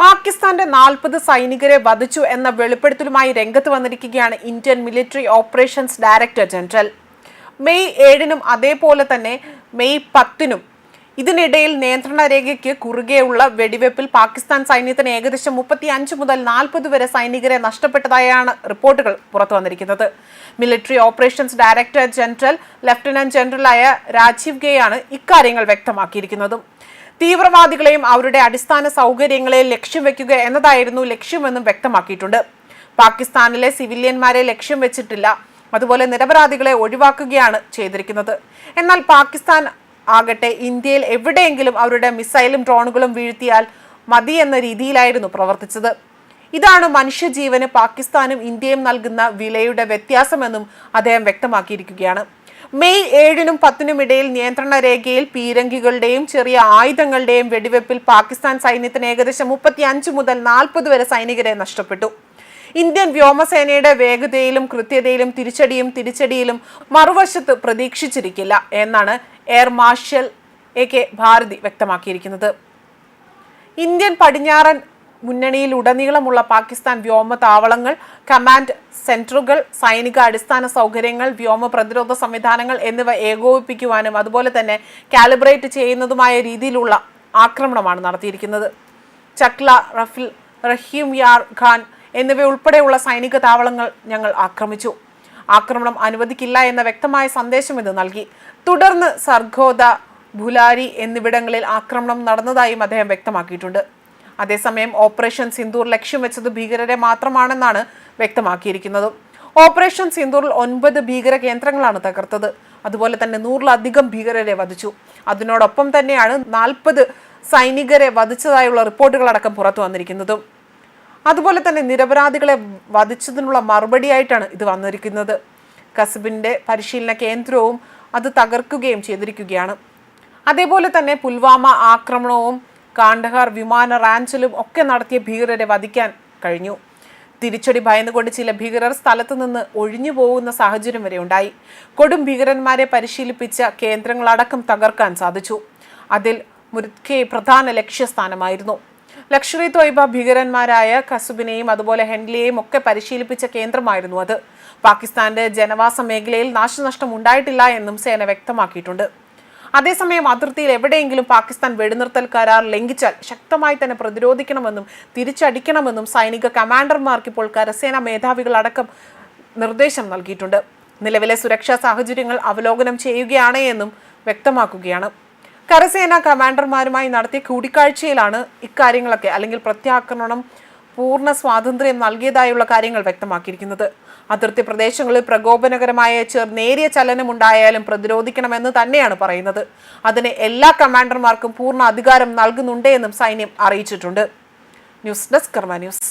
പാകിസ്ഥാന്റെ നാൽപ്പത് സൈനികരെ വധിച്ചു എന്ന വെളിപ്പെടുത്തലുമായി രംഗത്ത് വന്നിരിക്കുകയാണ് Indian military operations director general. May ഏഴിനും അതേപോലെ തന്നെ മെയ് പത്തിനും ഇതിനിടയിൽ നിയന്ത്രണ രേഖയ്ക്ക് കുറുകെയുള്ള വെടിവെപ്പിൽ പാകിസ്ഥാൻ സൈന്യത്തിന് ഏകദേശം മുപ്പത്തി അഞ്ച് മുതൽ നാൽപ്പത് വരെ സൈനികരെ നഷ്ടപ്പെട്ടതായാണ് റിപ്പോർട്ടുകൾ പുറത്തു വന്നിരിക്കുന്നത്. Military operations director general lieutenant ജനറലായ Rajeev ഗെയാണ് ഇക്കാര്യങ്ങൾ വ്യക്തമാക്കിയിരിക്കുന്നതും. തീവ്രവാദികളെയും അവരുടെ അടിസ്ഥാന സൗകര്യങ്ങളെ ലക്ഷ്യം വെക്കുക എന്നതായിരുന്നു ലക്ഷ്യമെന്നും വ്യക്തമാക്കിയിട്ടുണ്ട്. പാകിസ്ഥാനിലെ സിവിലിയന്മാരെ ലക്ഷ്യം വെച്ചിട്ടില്ല. അതുപോലെ നിരപരാധികളെ ഒഴിവാക്കുകയാണ് ചെയ്തിരിക്കുന്നത്. എന്നാൽ പാകിസ്ഥാൻ ആകട്ടെ ഇന്ത്യയിൽ എവിടെയെങ്കിലും അവരുടെ മിസൈലും ഡ്രോണുകളും വീഴ്ത്തിയാൽ മതി എന്ന രീതിയിലായിരുന്നു പ്രവർത്തിച്ചത്. ഇതാണ് മനുഷ്യജീവന് പാകിസ്ഥാനും ഇന്ത്യയും നൽകുന്ന വിലയുടെ വ്യത്യാസമെന്നും അദ്ദേഹം വ്യക്തമാക്കിയിരിക്കുകയാണ്. മെയ് ഏഴിനും പത്തിനും ഇടയിൽ നിയന്ത്രണ രേഖയിൽ പീരങ്കികളുടെയും ചെറിയ ആയുധങ്ങളുടെയും വെടിവെപ്പിൽ പാകിസ്ഥാൻ സൈന്യത്തിന് ഏകദേശം മുപ്പത്തി അഞ്ച് മുതൽ നാൽപ്പത് വരെ സൈനികരെ നഷ്ടപ്പെട്ടു. ഇന്ത്യൻ വ്യോമസേനയുടെ വേഗതയിലും കൃത്യതയിലും തിരിച്ചടിയും തിരിച്ചടിയിലും മറുവശത്ത് പ്രതീക്ഷിച്ചിരിക്കില്ല എന്നാണ് air marshal A K Bharti വ്യക്തമാക്കിയിരിക്കുന്നത്. ഇന്ത്യൻ പടിഞ്ഞാറൻ മുന്നണിയിലുടനീളമുള്ള പാകിസ്ഥാൻ വ്യോമ താവളങ്ങൾ കമാൻഡ് സെന്ററുകൾ സൈനിക അടിസ്ഥാന സൗകര്യങ്ങൾ വ്യോമ പ്രതിരോധ സംവിധാനങ്ങൾ എന്നിവ ഏകോപിപ്പിക്കുവാനും അതുപോലെ തന്നെ കാലിബ്രേറ്റ് ചെയ്യുന്നതുമായ രീതിയിലുള്ള ആക്രമണമാണ് നടത്തിയിരിക്കുന്നത്. ചക്ല റഫിൽ റഹീം യാർ ഖാൻ എന്നിവയുൾപ്പെടെയുള്ള സൈനിക താവളങ്ങൾ ഞങ്ങൾ ആക്രമിച്ചു. ആക്രമണം അനുവദിക്കില്ല എന്ന വ്യക്തമായ സന്ദേശം ഇത് നൽകി. തുടർന്ന് സർഗോദ ഭുലാരി എന്നിവിടങ്ങളിൽ ആക്രമണം നടന്നതായും അദ്ദേഹം വ്യക്തമാക്കിയിട്ടുണ്ട്. അതേസമയം ഓപ്പറേഷൻ സിന്ദൂർ ലക്ഷ്യം വെച്ചത് ഭീകരരെ മാത്രമാണെന്നാണ് വ്യക്തമാക്കിയിരിക്കുന്നത്. ഓപ്പറേഷൻ സിന്ദൂറിൽ ഒൻപത് ഭീകര കേന്ദ്രങ്ങളാണ് തകർത്തത്. അതുപോലെ തന്നെ നൂറിലധികം ഭീകരരെ വധിച്ചു. അതിനോടൊപ്പം തന്നെയാണ് നാൽപ്പത് സൈനികരെ വധിച്ചതായുള്ള റിപ്പോർട്ടുകളടക്കം പുറത്തു വന്നിരിക്കുന്നതും. അതുപോലെ തന്നെ നിരപരാധികളെ വധിച്ചതിനുള്ള മറുപടിയായിട്ടാണ് ഇത് വന്നിരിക്കുന്നത്. കസബിന്റെ പരിശീലന കേന്ദ്രവും അത് തകർക്കുകയും ചെയ്തിരിക്കുകയാണ്. അതേപോലെ തന്നെ പുൽവാമ ആക്രമണവും കാണ്ഡഹാർ വിമാന റാഞ്ചലും ഒക്കെ നടത്തിയ ഭീകരരെ വധിക്കാൻ കഴിഞ്ഞു. തിരിച്ചടി ഭയന്നുകൊണ്ട് ചില ഭീകരർ സ്ഥലത്തു നിന്ന് ഒഴിഞ്ഞു പോകുന്ന സാഹചര്യം വരെ ഉണ്ടായി. കൊടും ഭീകരന്മാരെ പരിശീലിപ്പിച്ച കേന്ദ്രങ്ങളടക്കം തകർക്കാൻ സാധിച്ചു. അതിൽ മുരുഖെ പ്രധാന ലക്ഷ്യസ്ഥാനമായിരുന്നു. ലക്ഷറി തൊയ്ബ ഭീകരന്മാരായ കസുബിനെയും അതുപോലെ ഹെൻലിയെയും ഒക്കെ പരിശീലിപ്പിച്ച കേന്ദ്രമായിരുന്നു അത്. പാകിസ്ഥാന്റെ ജനവാസ മേഖലയിൽ നാശനഷ്ടം ഉണ്ടായിട്ടില്ല എന്നും സേന വ്യക്തമാക്കിയിട്ടുണ്ട്. അതേസമയം അതിർത്തിയിൽ എവിടെയെങ്കിലും പാകിസ്ഥാൻ വെടിനിർത്തൽ കരാർ ലംഘിച്ചാൽ ശക്തമായി തന്നെ പ്രതിരോധിക്കണമെന്നും തിരിച്ചടിക്കണമെന്നും സൈനിക കമാൻഡർമാർക്ക് ഇപ്പോൾ കരസേന മേധാവികളടക്കം നിർദ്ദേശം നൽകിയിട്ടുണ്ട്. നിലവിലെ സുരക്ഷാ സാഹചര്യങ്ങൾ അവലോകനം ചെയ്യുകയാണ് എന്നും വ്യക്തമാക്കുകയാണ്. കരസേന കമാൻഡർമാരുമായി നടത്തിയ കൂടിക്കാഴ്ചയിലാണ് ഇക്കാര്യങ്ങളൊക്കെ അല്ലെങ്കിൽ പ്രത്യാക്രമണം പൂർണ സ്വാതന്ത്ര്യം നൽകിയതായുള്ള കാര്യങ്ങൾ വ്യക്തമാക്കിയിരിക്കുന്നത്. അതിർത്തി പ്രദേശങ്ങളിൽ പ്രകോപനകരമായ ചെർ നേരിയ ചലനമുണ്ടായാലും പ്രതിരോധിക്കണമെന്ന് തന്നെയാണ് പറയുന്നത്. അതിന് എല്ലാ കമാൻഡർമാർക്കും പൂർണ അധികാരം നൽകുന്നുണ്ടെന്നും സൈന്യം അറിയിച്ചിട്ടുണ്ട്. News desk Karma news.